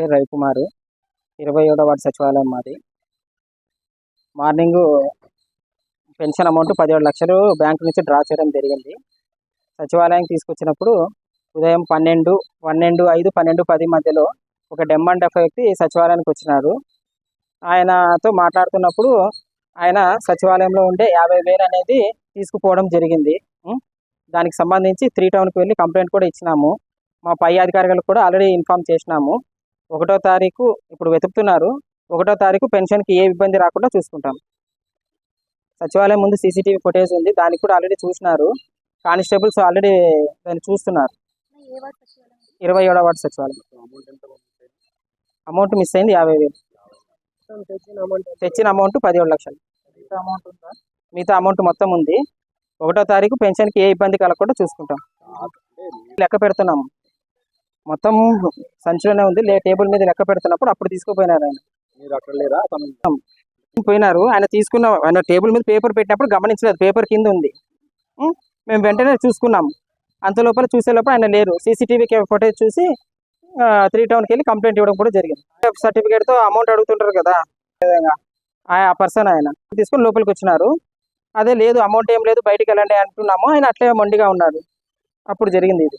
పేరు రవికుమార్. ఇరవై ఏడో వార్డు సచివాలయం మాది. మార్నింగ్ పెన్షన్ అమౌంట్ పదిహేడు లక్షలు బ్యాంక్ నుంచి డ్రా చేయడం జరిగింది. సచివాలయం తీసుకొచ్చినప్పుడు ఉదయం పన్నెండు పన్నెండు ఐదు పన్నెండు పది మధ్యలో ఒక డెమ్ డెఫ్ వ్యక్తి సచివాలయానికి వచ్చినారు. ఆయనతో మాట్లాడుతున్నప్పుడు ఆయన సచివాలయంలో ఉండే యాభై వేలు అనేది తీసుకుపోవడం జరిగింది. దానికి సంబంధించి త్రీ టౌన్కి వెళ్ళి కంప్లైంట్ కూడా ఇచ్చినాము. మా పై అధికారులకు కూడా ఆల్రెడీ ఇన్ఫామ్ చేసినాము. ఒకటో తారీఖు ఇప్పుడు వెతుకుతున్నారు. ఒకటో తారీఖు పెన్షన్కి ఏ ఇబ్బంది రాకుండా చూసుకుంటాం. సచివాలయం ముందు సీసీటీవీ ఫుటేజ్ ఉంది. దానికి కూడా ఆల్రెడీ చూసినారు. కానిస్టేబుల్స్ ఆల్రెడీ దాన్ని చూస్తున్నారు. ఇరవై ఏడో వార్డు సచివాలయం. అమౌంట్ మిస్ అయింది యాభై వేలు. తెచ్చిన అమౌంట్ పదిహేడు లక్షలు. మిగతా అమౌంట్ మొత్తం ఉంది. ఒకటో తారీఖు పెన్షన్కి ఏ ఇబ్బంది కలగకుండా చూసుకుంటాం. లెక్క పెడుతున్నాము. మొత్తం సంచిలోనే ఉంది. లే టేబుల్ మీద లెక్క పెడుతున్నప్పుడు అప్పుడు తీసుకుపోయినారు ఆయన. మీరు అక్కడ లేరా? పోయినారు. ఆయన తీసుకున్న ఆయన టేబుల్ మీద పేపర్ పెట్టినప్పుడు గమనించలేదు. పేపర్ కింద ఉంది? మేము వెంటనే చూసుకున్నాం. అంత లోపల చూసే లోపల ఆయన లేరు. సీసీటీవీ ఫుటేజ్ చూసి త్రీ టౌన్కి వెళ్ళి కంప్లైంట్ ఇవ్వడం కూడా జరిగింది. సర్టిఫికేట్తో అమౌంట్ అడుగుతుంటారు కదా? ఆ పర్సన్ ఆయన. తీసుకొని లోపలికి వచ్చినారు. అదే లేదు అమౌంట్ ఏం లేదు బయటికి వెళ్ళండి అంటున్నాము. ఆయన అట్లే మొండిగా ఉన్నాడు. అప్పుడు జరిగింది ఇది.